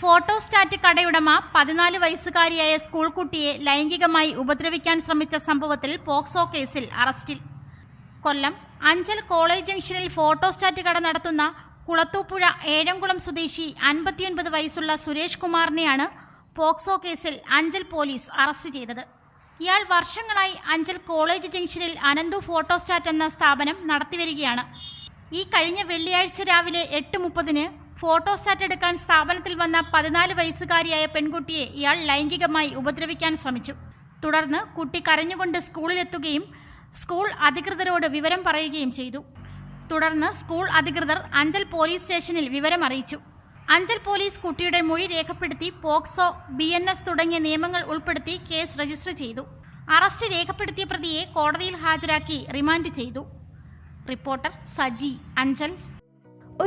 Photostat കടയുടമ പതിനാല് വയസ്സുകാരിയായ സ്കൂൾ കുട്ടിയെ ലൈംഗികമായി ഉപദ്രവിക്കാൻ ശ്രമിച്ച സംഭവത്തിൽ പോക്സോ കേസിൽ അറസ്റ്റിൽ. കൊല്ലം അഞ്ചൽ കോളേജ് ജംഗ്ഷനിൽ ഫോട്ടോസ്റ്റാറ്റ് കട നടത്തുന്ന കുളത്തൂപ്പുഴ ഏഴംകുളം സ്വദേശി അൻപത്തിയൊൻപത് വയസ്സുള്ള സുരേഷ് കുമാറിനെയാണ് പോക്സോ കേസിൽ അഞ്ചൽ പോലീസ് അറസ്റ്റ് ചെയ്തത്. ഇയാൾ വർഷങ്ങളായി അഞ്ചൽ കോളേജ് ജംഗ്ഷനിൽ അനന്തു ഫോട്ടോസ്റ്റാറ്റ് എന്ന സ്ഥാപനം നടത്തിവരികയാണ്. ഈ കഴിഞ്ഞ വെള്ളിയാഴ്ച രാവിലെ എട്ട് മുപ്പതിന് ഫോട്ടോസ്റ്റാറ്റ് എടുക്കാൻ സ്ഥാപനത്തിൽ വന്ന പതിനാല് വയസ്സുകാരിയായ പെൺകുട്ടിയെ ഇയാൾ ലൈംഗികമായി ഉപദ്രവിക്കാൻ ശ്രമിച്ചു. തുടർന്ന് കുട്ടി കരഞ്ഞുകൊണ്ട് സ്കൂളിലെത്തുകയും സ്കൂൾ അധികൃതരോട് വിവരം പറയുകയും ചെയ്തു. തുടർന്ന് സ്കൂൾ അധികൃതർ അഞ്ചൽ പോലീസ് സ്റ്റേഷനിൽ വിവരം അറിയിച്ചു. അഞ്ചൽ പോലീസ് കുട്ടിയുടെ മൊഴി രേഖപ്പെടുത്തി പോക്സോ ബി എൻ എസ് തുടങ്ങിയ നിയമങ്ങൾ ഉൾപ്പെടുത്തി കേസ് രജിസ്റ്റർ ചെയ്തു. അറസ്റ്റ് രേഖപ്പെടുത്തിയ പ്രതിയെ കോടതിയിൽ ഹാജരാക്കി റിമാൻഡ് ചെയ്തു. റിപ്പോർട്ടർ സജി അഞ്ചൽ.